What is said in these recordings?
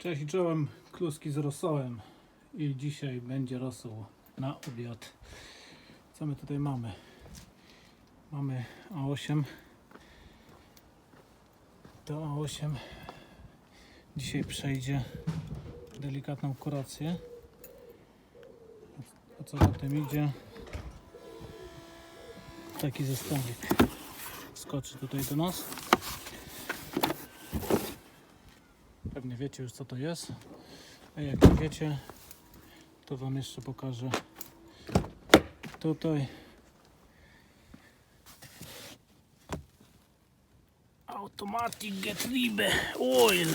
Cześć, czołem kluski z rosołem i dzisiaj będzie rosół na obiad. Co my tutaj mamy? Mamy A8. To A8 dzisiaj przejdzie delikatną kurację. A co tym idzie? Taki zestawik skoczy tutaj do nas. Pewnie wiecie już co to jest. A jak nie wiecie, to Wam jeszcze pokażę tutaj. Automatic Getriebe Oil.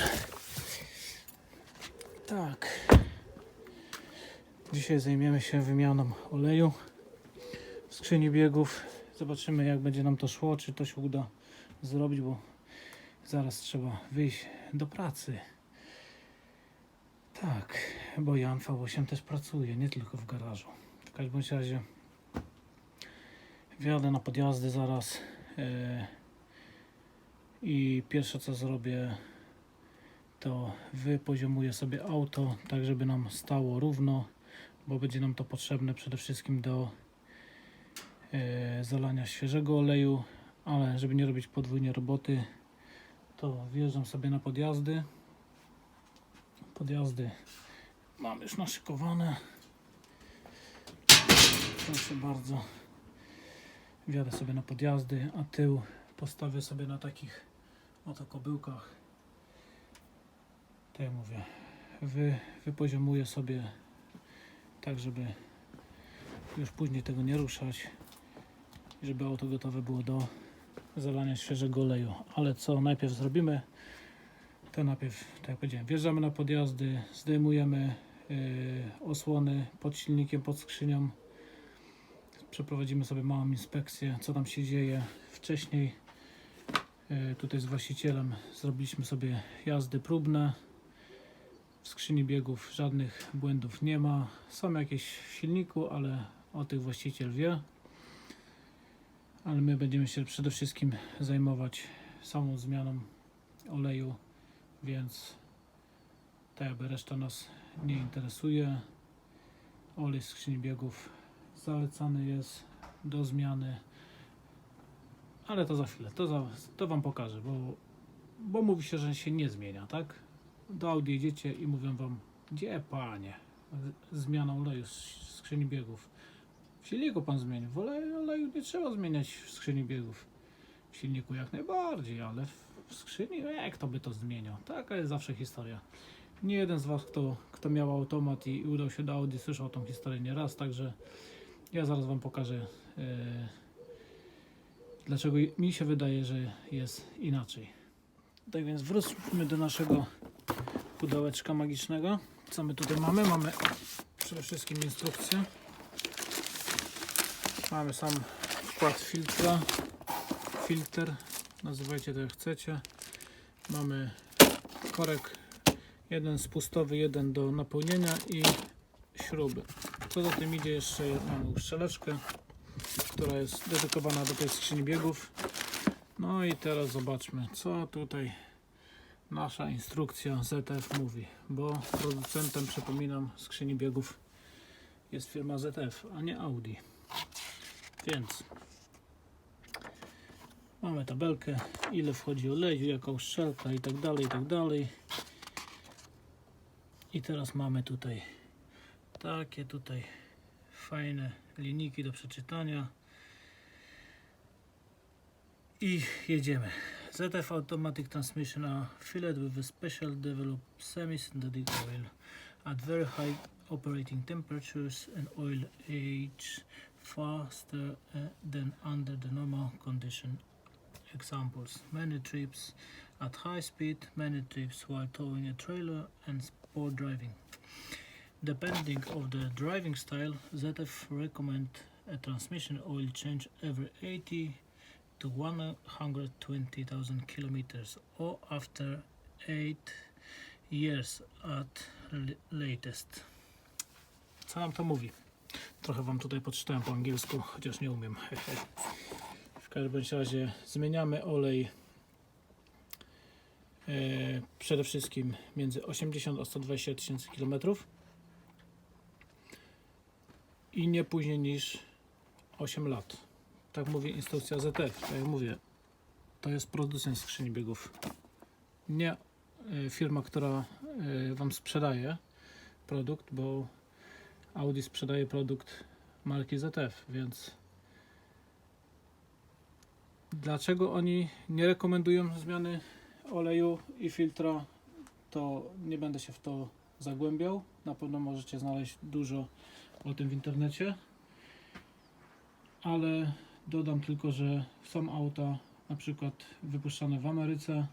Tak. Dzisiaj zajmiemy się wymianą oleju w skrzyni biegów. Zobaczymy jak będzie nam to szło, czy to się uda zrobić, bo zaraz trzeba wyjść do pracy. Tak, bo Jan V8 też pracuje, nie tylko w garażu. W każdym razie wjadę na podjazdy zaraz e, i pierwsze co zrobię to wypoziomuję sobie auto tak żeby nam stało równo, bo będzie nam to potrzebne przede wszystkim do e, zalania świeżego oleju, ale żeby nie robić podwójnie roboty to wjeżdżam sobie na podjazdy podjazdy mam już naszykowane. Proszę bardzo. Wjadę sobie na podjazdy, a tył postawię sobie na takich oto kobyłkach. Tak jak mówię, wy, wypoziomuję sobie tak, żeby już później tego nie ruszać żeby auto gotowe było do zalania świeżego oleju. Ale co najpierw zrobimy? To najpierw, tak jak powiedziałem, wjeżdżamy na podjazdy, zdejmujemy yy, osłony pod silnikiem, pod skrzynią. Przeprowadzimy sobie małą inspekcję, co tam się dzieje. Wcześniej yy, tutaj z właścicielem zrobiliśmy sobie jazdy próbne. W skrzyni biegów żadnych błędów nie ma. Są jakieś w silniku, ale o tych właściciel wie. Ale my będziemy się przede wszystkim zajmować samą zmianą oleju więc tak jakby reszta nas nie interesuje. Olej z skrzyni biegów zalecany jest do zmiany, ale to za chwilę, to, za, to Wam pokażę, bo, bo mówi się, że się nie zmienia, tak? Do Audi jedziecie i mówią Wam, gdzie panie, zmiana oleju z skrzyni biegów. W silniku Pan zmieni, w oleju, oleju nie trzeba zmieniać w skrzyni biegów. W silniku jak najbardziej, ale w w skrzyni, no jak to by to zmieniał? Taka jest zawsze historia. Nie jeden z Was, kto, kto miał automat i udał się do Audi, słyszał tą historię nieraz, także ja zaraz Wam pokażę, e, dlaczego mi się wydaje, że jest inaczej. Tak więc wróćmy do naszego pudełeczka magicznego. Co my tutaj mamy? Mamy przede wszystkim instrukcję. Mamy sam wkład filtra, filtr, nazywajcie to jak chcecie. Mamy korek jeden spustowy, jeden do napełnienia i śruby. Co za tym idzie jeszcze mamy uszczeleczkę, która jest dedykowana do tej skrzyni biegów. No i teraz zobaczmy, co tutaj nasza instrukcja ZF mówi, bo producentem, przypominam, skrzyni biegów jest firma ZF, a nie Audi. Więc Mamy tabelkę, ile wchodzi oleju, jaka uszczelka i tak dalej, i tak dalej. I teraz mamy tutaj takie tutaj fajne linijki do przeczytania. I jedziemy. ZF Automatic Transmission are filled with a special developed semi-synthetic oil at very high operating temperatures and oil age faster uh, than under the normal condition examples many trips at high speed, many trips while towing a trailer, and sport driving. Depending of the driving style, ZF recommend a transmission oil change every 80 to 120,000 kilometers or after 8 years at latest. Co nam to mówi? Trochę wam tutaj podczytałem po angielsku, chociaż nie umiem. Każdym razie zmieniamy olej przede wszystkim między 80 a 120 tysięcy kilometrów i nie później niż 8 lat. Tak mówi instrukcja ZF. Tak jak mówię, to jest producent skrzyni biegów. Nie y, firma, która y, Wam sprzedaje produkt, bo Audi sprzedaje produkt marki ZF, więc dlaczego oni nie rekomendują zmiany oleju i filtra, to nie będę się w to zagłębiał. Na pewno możecie znaleźć dużo o tym w internecie. Ale dodam tylko, że są auta na przykład wypuszczane w Ameryce,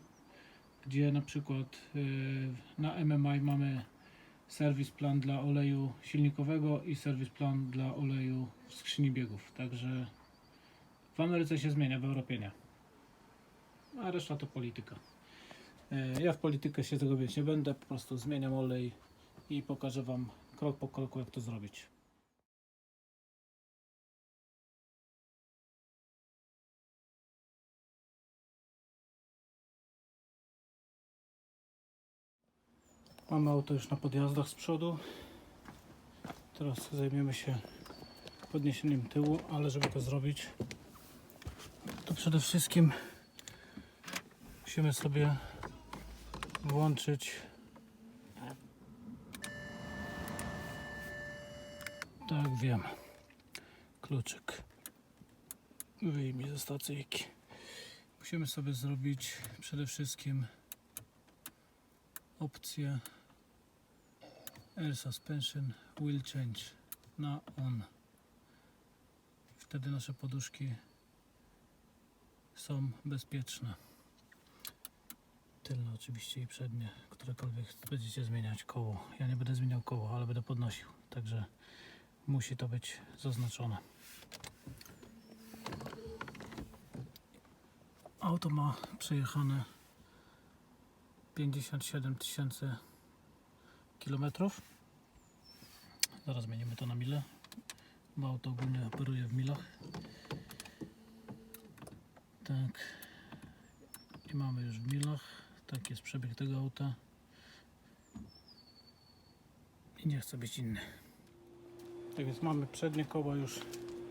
gdzie na przykład yy, na MMI mamy serwis plan dla oleju silnikowego i serwis plan dla oleju w skrzyni biegów. Także w Ameryce się zmienia, w Europie nie. A reszta to polityka. E, Ja w politykę się tego nie będę, po prostu zmieniam olej i pokażę Wam krok po kroku jak to zrobić. Mamy auto już na podjazdach z przodu. Teraz zajmiemy się podniesieniem tyłu, ale żeby to zrobić, to przede wszystkim musimy sobie włączyć tak wiem. Kluczyk. Wyjmij ze stacyjki. Musimy sobie zrobić przede wszystkim opcję Air Suspension Wheel Change na on. Wtedy nasze poduszki są bezpieczne tylne oczywiście i przednie, którekolwiek będziecie zmieniać koło. Ja nie będę zmieniał koło, ale będę podnosił, także musi to być zaznaczone. Auto ma przejechane 57 tysięcy kilometrów. Zaraz zmienimy to na mile, bo auto ogólnie operuje w milach. Tak. I mamy już w milach. Taki jest przebieg tego auta. I nie chce być inny. Tak więc mamy przednie koła już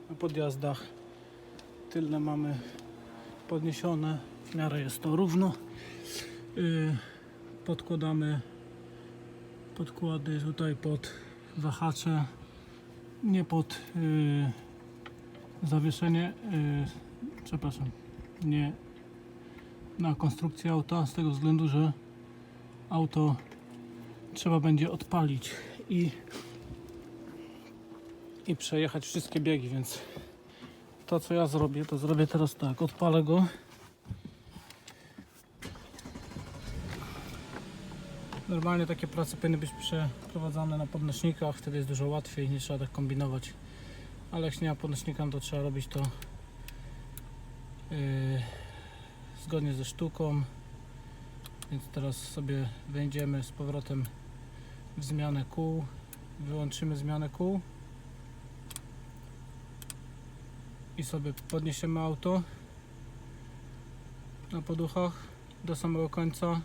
na podjazdach. Tylne mamy podniesione. W miarę jest to równo. Yy, podkładamy podkłady tutaj pod wahacze. Nie pod yy, zawieszenie. Yy, przepraszam. Nie na konstrukcję auta z tego względu, że auto trzeba będzie odpalić i i przejechać wszystkie biegi, więc to co ja zrobię, to zrobię teraz tak, odpalę go Normalnie takie prace powinny być przeprowadzane na podnośnikach, wtedy jest dużo łatwiej, nie trzeba tak kombinować. Ale jak nie ma podnośnika, no to trzeba robić to zgodnie ze sztuką. Więc teraz sobie wejdziemy z powrotem w zmianę kół. Wyłączymy zmianę kół. I sobie podniesiemy auto na poduchach do samego końca.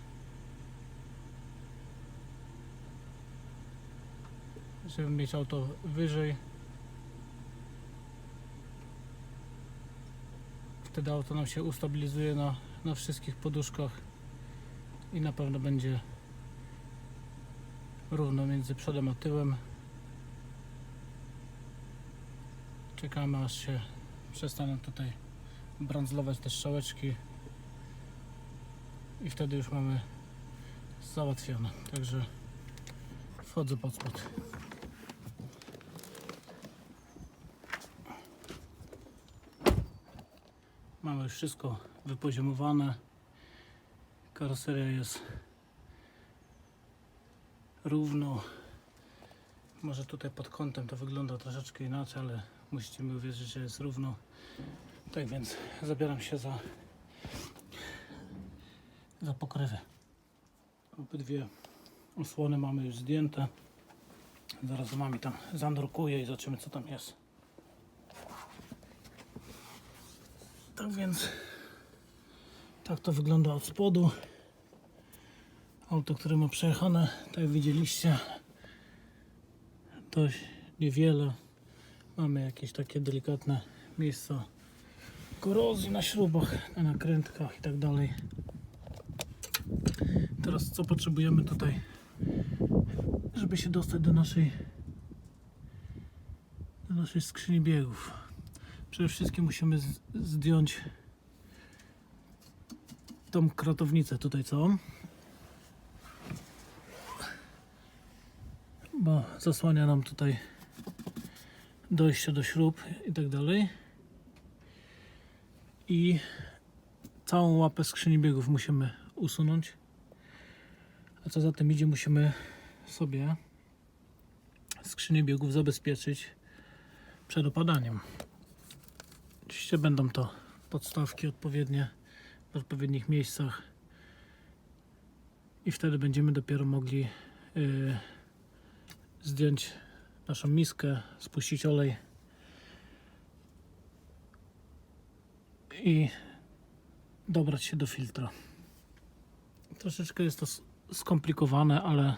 Żeby mieć auto wyżej. Wtedy auto nam się ustabilizuje na, na wszystkich poduszkach i na pewno będzie równo między przodem a tyłem. Czekamy aż się przestaną tutaj brandzlować te strzałeczki i wtedy już mamy załatwione. Także wchodzę pod spód. Mamy już wszystko wypoziomowane. Karoseria jest równo. Może tutaj pod kątem to wygląda troszeczkę inaczej, ale musicie mi uwierzyć, że jest równo. Tak więc zabieram się za, za pokrywę. Obydwie osłony mamy już zdjęte. Zaraz z wami tam zanurkuję i zobaczymy co tam jest. Tak więc tak to wygląda od spodu. Auto, które ma przejechane, tak jak widzieliście, dość niewiele. Mamy jakieś takie delikatne miejsca korozji na śrubach, na nakrętkach i tak dalej. Teraz co potrzebujemy tutaj, żeby się dostać do naszej do naszej skrzyni biegów. Przede wszystkim musimy zdjąć tą kratownicę tutaj całą. Bo zasłania nam tutaj dojście do śrub i tak dalej. I całą łapę skrzyni biegów musimy usunąć. A co za tym idzie, musimy sobie skrzynię biegów zabezpieczyć przed opadaniem. Oczywiście będą to podstawki odpowiednie w odpowiednich miejscach i wtedy będziemy dopiero mogli yy, zdjąć naszą miskę, spuścić olej i dobrać się do filtra. Troszeczkę jest to skomplikowane, ale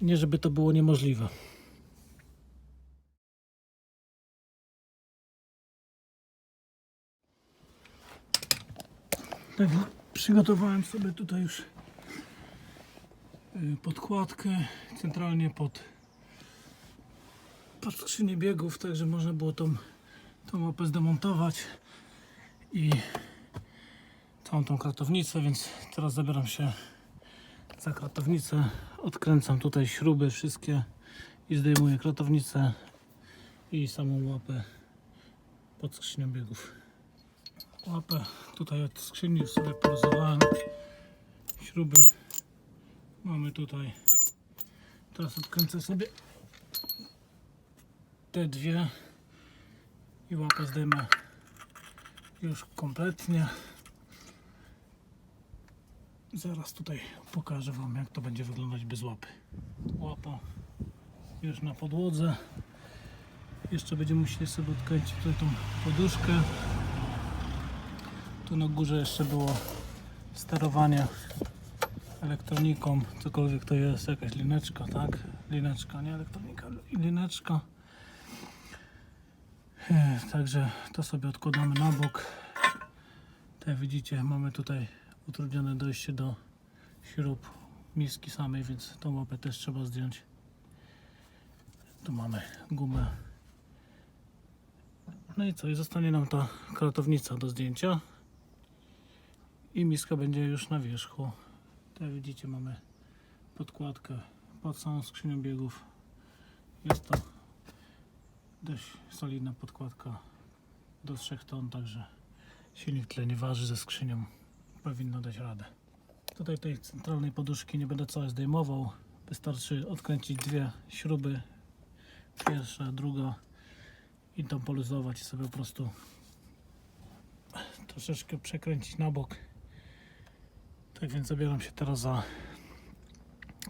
nie żeby to było niemożliwe. Tak, przygotowałem sobie tutaj już y, podkładkę centralnie pod, pod skrzynię biegów, tak że można było tą, tą łapę zdemontować i całą tą kratownicę, więc teraz zabieram się za kratownicę, odkręcam tutaj śruby wszystkie i zdejmuję kratownicę i samą łapę pod skrzynią biegów łapę tutaj od skrzyni sobie porozowałem śruby mamy tutaj. Teraz odkręcę sobie te dwie i łapę zdejmę już kompletnie. Zaraz tutaj pokażę wam jak to będzie wyglądać bez łapy. Łapa już na podłodze. Jeszcze będziemy musieli sobie odkręcić tutaj tą poduszkę tu na górze jeszcze było sterowanie elektroniką, cokolwiek to jest, jakaś lineczka, tak? Lineczka, nie elektronika, lineczka. E, Także to sobie odkładamy na bok. Tak widzicie, mamy tutaj utrudnione dojście do śrub miski samej, więc tą łapę też trzeba zdjąć. Tu mamy gumę. No i co? I zostanie nam ta kratownica do zdjęcia i miska będzie już na wierzchu. Tak widzicie mamy podkładkę pod samą skrzynią biegów. Jest to dość solidna podkładka do 3 ton, także silnik tyle nie waży ze skrzynią. Powinno dać radę. Tutaj tej centralnej poduszki nie będę całej zdejmował. Wystarczy odkręcić dwie śruby. Pierwsza, druga i tam poluzować i sobie po prostu troszeczkę przekręcić na bok. Tak więc zabieram się teraz za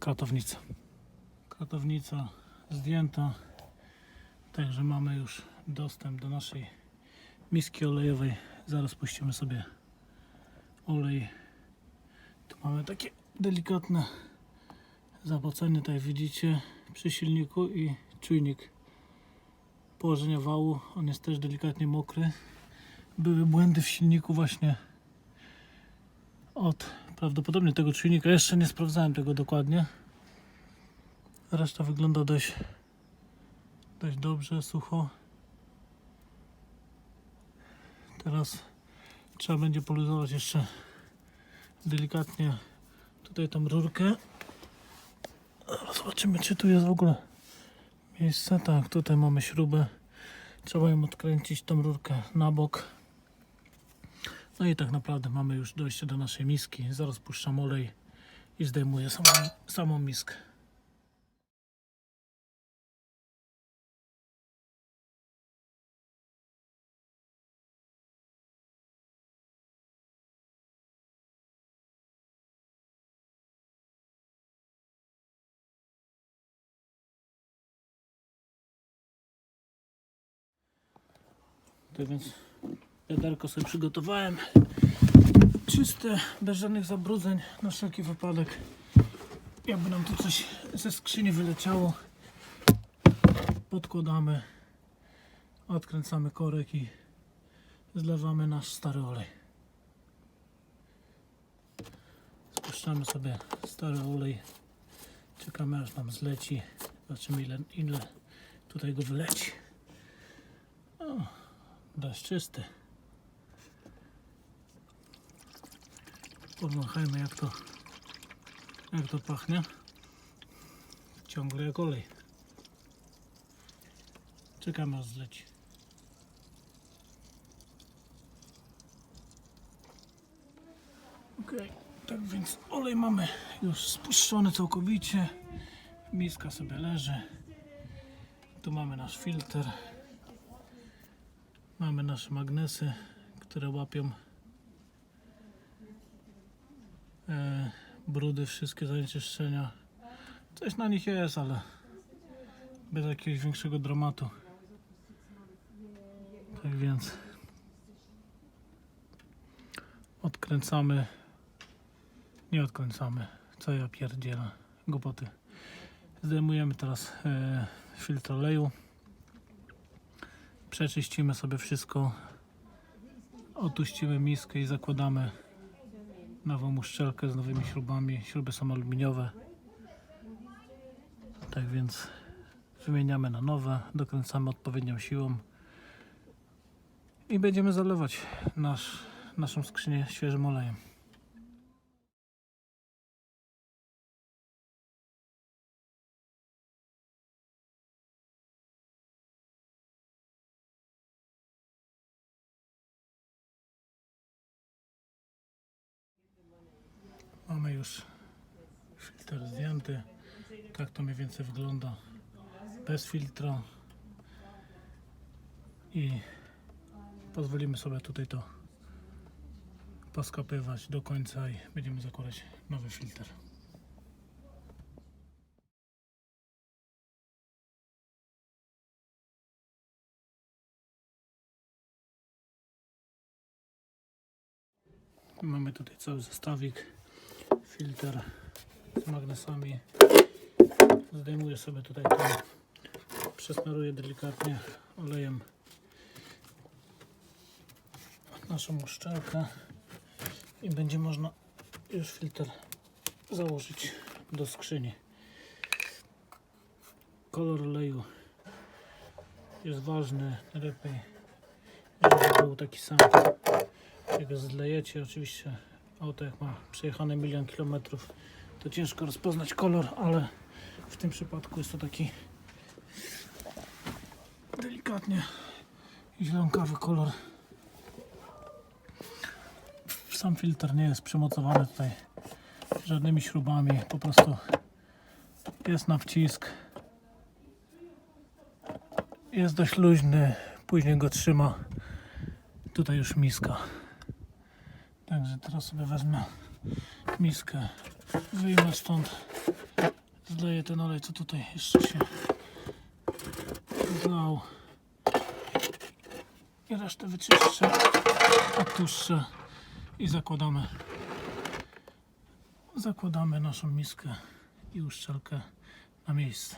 kratownicę. Kratownica zdjęta, także mamy już dostęp do naszej miski olejowej. Zaraz puścimy sobie olej. Tu mamy takie delikatne zapocenie, tak widzicie, przy silniku i czujnik położenia wału. On jest też delikatnie mokry. Były błędy w silniku właśnie od prawdopodobnie tego czujnika. Jeszcze nie sprawdzałem tego dokładnie. Reszta wygląda dość, dość dobrze, sucho. Teraz trzeba będzie poluzować jeszcze delikatnie tutaj tą rurkę. Zobaczymy, czy tu jest w ogóle miejsce. Tak, tutaj mamy śrubę. Trzeba ją odkręcić, tą rurkę na bok. No i tak naprawdę mamy już dojście do naszej miski. Zaraz puszczam olej i zdejmuję samą, samą miskę. Tak więc wiaderko sobie przygotowałem. czyste, bez żadnych zabrudzeń, na wszelki wypadek. Jakby nam tu coś ze skrzyni wyleciało, podkładamy, odkręcamy korek i zlewamy nasz stary olej. Spuszczamy sobie stary olej, czekamy aż nam zleci, zobaczymy ile, ile tutaj go wyleci. O, dość czysty. Powąchajmy jak to, jak to pachnie. Ciągle jak olej. Czekamy aż zleci. Ok, tak więc olej mamy już spuszczony całkowicie. Miska sobie leży. Tu mamy nasz filtr. Mamy nasze magnesy, które łapią e, brudy, wszystkie zanieczyszczenia. Coś na nich jest, ale bez jakiegoś większego dramatu. Tak więc odkręcamy. Nie odkręcamy. Co ja pierdzielę. Głupoty. Zdejmujemy teraz e, filtr oleju. Przeczyścimy sobie wszystko. Otuścimy miskę i zakładamy nową uszczelkę z nowymi śrubami. Śruby są aluminiowe. Tak więc wymieniamy na nowe, dokręcamy odpowiednią siłą i będziemy zalewać nasz, naszą skrzynię świeżym olejem. Już filtr zdjęty. Tak to mniej więcej wygląda bez filtra. I pozwolimy sobie tutaj to poskopywać do końca i będziemy zakładać nowy filtr. Mamy tutaj cały zestawik, filtr z magnesami. Zdejmuję sobie tutaj to, przesmaruję delikatnie olejem naszą uszczelkę i będzie można już filtr założyć do skrzyni. Kolor oleju jest ważny, najlepiej żeby był taki sam. Jak zlejecie, oczywiście auto jak ma przejechane milion kilometrów, to ciężko rozpoznać kolor, ale w tym przypadku jest to taki delikatnie zielonkawy kolor. Sam filtr nie jest przymocowany tutaj żadnymi śrubami, po prostu jest na wcisk. Jest dość luźny, później go trzyma. Tutaj już miska. Także teraz sobie wezmę miskę, wyjmę stąd, zleję ten olej, co tutaj jeszcze się zlał i resztę wyczyszczę, odtłuszczę i zakładamy zakładamy naszą miskę i uszczelkę na miejsce.